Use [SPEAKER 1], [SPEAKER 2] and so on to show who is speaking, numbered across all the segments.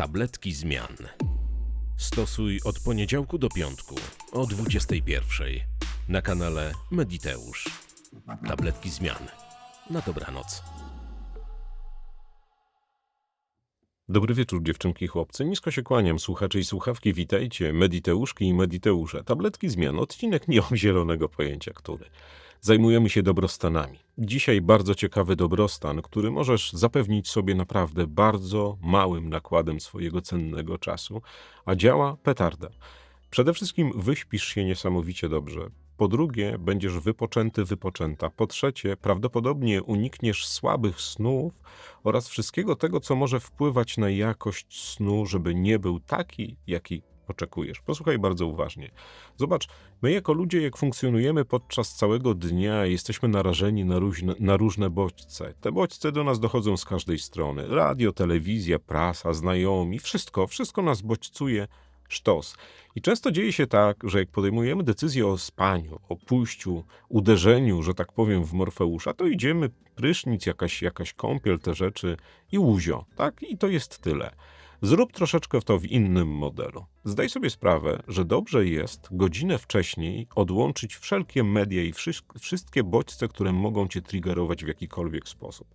[SPEAKER 1] Tabletki zmian. Stosuj od poniedziałku do piątku o 21 na kanale Mediteusz. Tabletki zmian. Na dobranoc. Dobry wieczór, dziewczynki i chłopcy. Nisko się kłaniam, słuchacze i słuchawki. Witajcie, Mediteuszki i Mediteusze. Tabletki zmian. Odcinek nie mam zielonego pojęcia, który. Zajmujemy się dobrostanami. Dzisiaj bardzo ciekawy dobrostan, który możesz zapewnić sobie naprawdę bardzo małym nakładem swojego cennego czasu, a działa petarda. Przede wszystkim wyśpisz się niesamowicie dobrze. Po drugie, będziesz wypoczęty, wypoczęta. Po trzecie, prawdopodobnie unikniesz słabych snów oraz wszystkiego tego, co może wpływać na jakość snu, żeby nie był taki, jaki oczekujesz. Posłuchaj bardzo uważnie. Zobacz, my jako ludzie, jak funkcjonujemy podczas całego dnia, jesteśmy narażeni na różne, na różne bodźce. Te bodźce do nas dochodzą z każdej strony. Radio, telewizja, prasa, znajomi, wszystko, wszystko nas bodźcuje sztos. I często dzieje się tak, że jak podejmujemy decyzję o spaniu, o pójściu, uderzeniu, że tak powiem, w Morfeusza, to idziemy, prysznic, jakaś, jakaś kąpiel, te rzeczy i łuzio, tak? I to jest tyle. Zrób troszeczkę to w innym modelu. Zdaj sobie sprawę, że dobrze jest godzinę wcześniej odłączyć wszelkie media i wszy- wszystkie bodźce, które mogą cię triggerować w jakikolwiek sposób.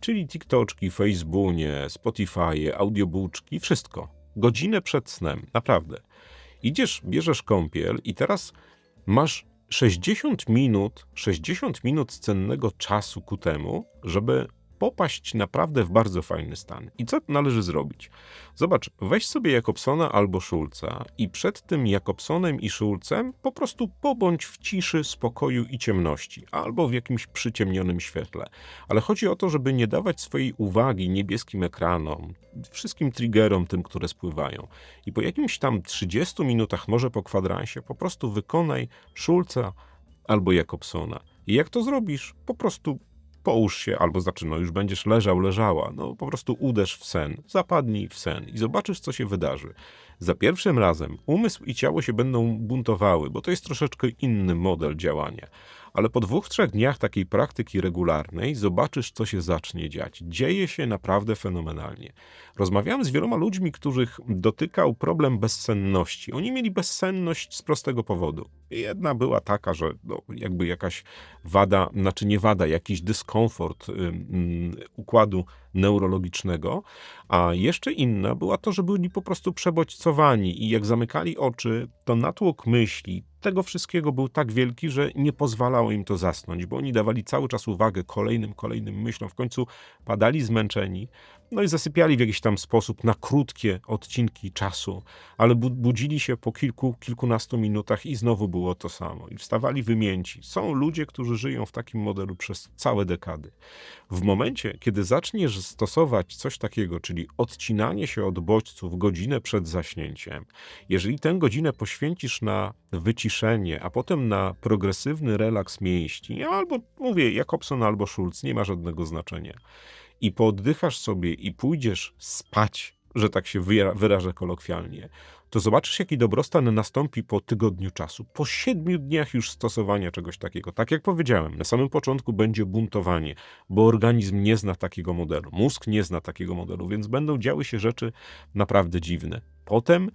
[SPEAKER 1] Czyli TikToczki, Facebookie, Spotify, audiobooczki, wszystko. Godzinę przed snem, naprawdę. Idziesz, bierzesz kąpiel i teraz masz 60 minut, 60 minut cennego czasu ku temu, żeby popaść naprawdę w bardzo fajny stan. I co należy zrobić? Zobacz, weź sobie Jakobsona albo Szulca i przed tym Jakobsonem i Szulcem po prostu pobądź w ciszy, spokoju i ciemności, albo w jakimś przyciemnionym świetle. Ale chodzi o to, żeby nie dawać swojej uwagi niebieskim ekranom, wszystkim triggerom tym, które spływają. I po jakimś tam 30 minutach, może po kwadransie, po prostu wykonaj Szulca albo Jakobsona. I jak to zrobisz? Po prostu połóż się, albo znaczy, no już będziesz leżał, leżała, no po prostu uderz w sen, zapadnij w sen i zobaczysz, co się wydarzy. Za pierwszym razem umysł i ciało się będą buntowały, bo to jest troszeczkę inny model działania. Ale po dwóch, trzech dniach takiej praktyki regularnej zobaczysz, co się zacznie dziać. Dzieje się naprawdę fenomenalnie. Rozmawiałem z wieloma ludźmi, których dotykał problem bezsenności. Oni mieli bezsenność z prostego powodu. Jedna była taka, że no, jakby jakaś wada, znaczy nie wada, jakiś dyskomfort ym, układu neurologicznego, a jeszcze inna była to, że byli po prostu przebodźcowani i jak zamykali oczy, to natłok myśli, tego wszystkiego był tak wielki, że nie pozwalało im to zasnąć, bo oni dawali cały czas uwagę kolejnym, kolejnym myślom. W końcu padali zmęczeni, no i zasypiali w jakiś tam sposób na krótkie odcinki czasu, ale bu- budzili się po kilku, kilkunastu minutach i znowu było to samo. I wstawali wymięci. Są ludzie, którzy żyją w takim modelu przez całe dekady. W momencie, kiedy zaczniesz stosować coś takiego, czyli odcinanie się od bodźców godzinę przed zaśnięciem, jeżeli tę godzinę poświęcisz na wyciszenie, a potem na progresywny relaks mięśni, albo mówię Jakobson albo Schulz, nie ma żadnego znaczenia, i pooddychasz sobie i pójdziesz spać, że tak się wyra- wyrażę kolokwialnie, to zobaczysz, jaki dobrostan nastąpi po tygodniu czasu. Po siedmiu dniach już stosowania czegoś takiego. Tak jak powiedziałem, na samym początku będzie buntowanie, bo organizm nie zna takiego modelu, mózg nie zna takiego modelu, więc będą działy się rzeczy naprawdę dziwne. Potem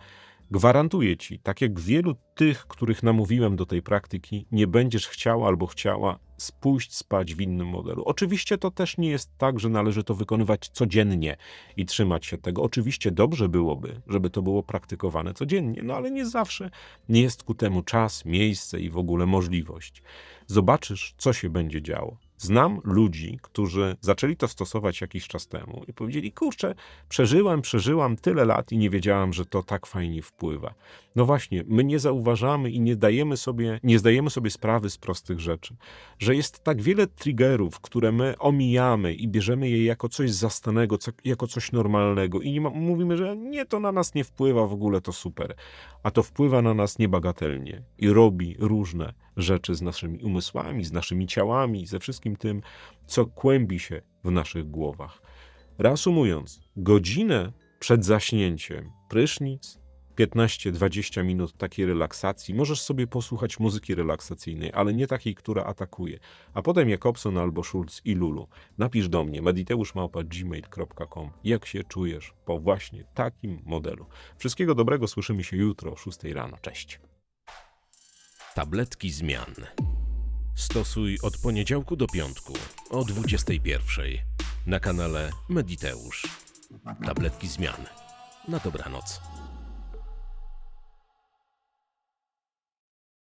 [SPEAKER 1] Gwarantuję ci, tak jak wielu tych, których namówiłem do tej praktyki, nie będziesz chciała albo chciała spójść spać w innym modelu. Oczywiście to też nie jest tak, że należy to wykonywać codziennie i trzymać się tego. Oczywiście dobrze byłoby, żeby to było praktykowane codziennie, no ale nie zawsze nie jest ku temu czas, miejsce i w ogóle możliwość. Zobaczysz, co się będzie działo. Znam ludzi, którzy zaczęli to stosować jakiś czas temu i powiedzieli: Kurczę, przeżyłam, przeżyłam tyle lat i nie wiedziałam, że to tak fajnie wpływa. No właśnie, my nie zauważamy i nie dajemy sobie, nie zdajemy sobie sprawy z prostych rzeczy, że jest tak wiele triggerów, które my omijamy i bierzemy je jako coś zastanego, jako coś normalnego i ma, mówimy, że nie, to na nas nie wpływa, w ogóle to super, a to wpływa na nas niebagatelnie i robi różne rzeczy z naszymi umysłami, z naszymi ciałami, ze wszystkim tym, co kłębi się w naszych głowach. Reasumując, godzinę przed zaśnięciem prysznic, 15-20 minut takiej relaksacji. Możesz sobie posłuchać muzyki relaksacyjnej, ale nie takiej, która atakuje. A potem Jakobson albo Schulz i Lulu. Napisz do mnie mediteuszmałpa.gmail.com jak się czujesz po właśnie takim modelu. Wszystkiego dobrego, słyszymy się jutro o 6 rano. Cześć. Tabletki zmian. Stosuj od poniedziałku do piątku o 21 na kanale Mediteusz. Tabletki zmian. Na dobranoc.